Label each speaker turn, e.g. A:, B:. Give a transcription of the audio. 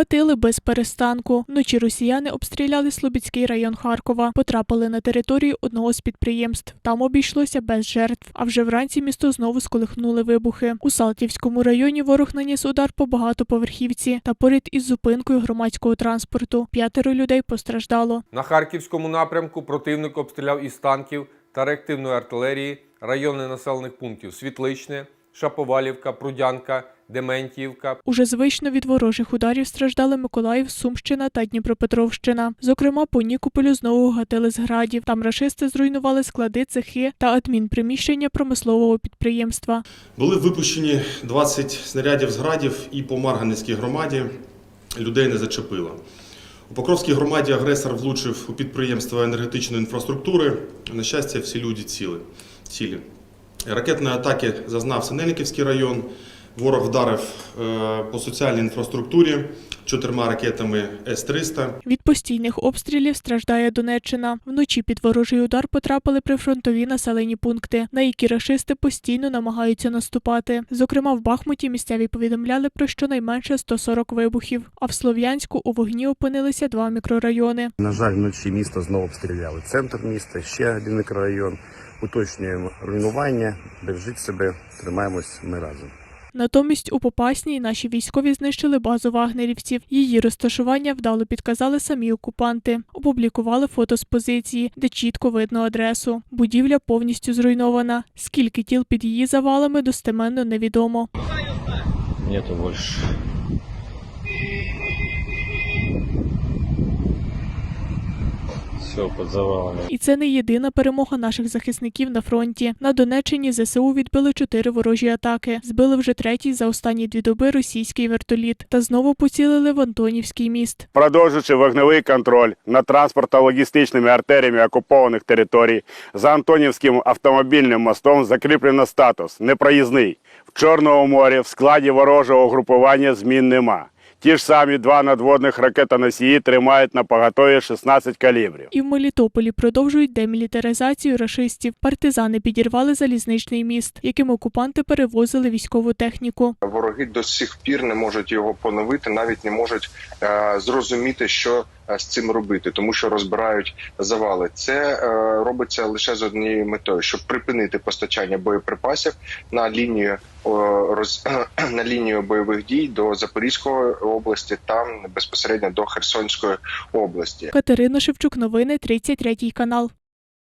A: Гатили без перестанку. Вночі росіяни обстріляли Слобідський район Харкова, потрапили на територію одного з підприємств. Там обійшлося без жертв. А вже вранці місто знову сколихнули вибухи. У Салтівському районі ворог наніс удар по багатоповерхівці та поряд із зупинкою громадського транспорту. П'ятеро людей постраждало.
B: На Харківському напрямку противник обстріляв із танків та реактивної артилерії райони населених пунктів Світличне, Шаповалівка, Прудянка, Дементіївка,
A: Уже звично від ворожих ударів страждали Миколаїв, Сумщина та Дніпропетровщина. Зокрема, по Нікополю знову гатили з градів. Там рашисти зруйнували склади, цехи та адмінприміщення промислового підприємства.
C: Були випущені 20 снарядів з градів і по Марганецькій громаді людей не зачепило. У Покровській громаді агресор влучив у підприємство енергетичної інфраструктури. На щастя, всі люди ціли. цілі. Ракетної атаки зазнав Синельниківський район. Ворог вдарив е, по соціальній інфраструктурі чотирма ракетами С-300.
A: Від постійних обстрілів страждає Донеччина. Вночі під ворожий удар потрапили прифронтові населені пункти, на які рашисти постійно намагаються наступати. Зокрема, в Бахмуті місцеві повідомляли про щонайменше 140 вибухів. А в Слов'янську у вогні опинилися два мікрорайони.
D: На жаль, вночі місто знову обстріляли. Центр міста, ще один мікрорайон. Уточнюємо руйнування. Бережіть себе, тримаємось ми разом.
A: Натомість у Попасній наші військові знищили базу вагнерівців. Її розташування вдало підказали самі окупанти. Опублікували фото з позиції, де чітко видно адресу. Будівля повністю зруйнована. Скільки тіл під її завалами достеменно невідомо.
E: Нету больше. Все под завалами.
A: І це не єдина перемога наших захисників на фронті. На Донеччині ЗСУ відбили чотири ворожі атаки. Збили вже третій за останні дві доби російський вертоліт та знову поцілили в Антонівський міст.
F: продовжуючи вогневий контроль над транспортно-логістичними артеріями окупованих територій, за Антонівським автомобільним мостом закріплено статус непроїзний. В Чорному морі в складі ворожого угрупування змін нема. Ті ж самі два надводних ракетоносії тримають на поготові 16 калібрів.
A: І в Мелітополі продовжують демілітаризацію рашистів. Партизани підірвали залізничний міст, яким окупанти перевозили військову техніку.
G: Вороги до сих пір не можуть його поновити, навіть не можуть е, зрозуміти, що з цим робити, тому що розбирають завали. Це е, робиться лише з однією метою, щоб припинити постачання боєприпасів на лінію роз, на лінію бойових дій до Запорізької області, там безпосередньо до Херсонської області.
A: Катерина Шевчук, новини 33 канал.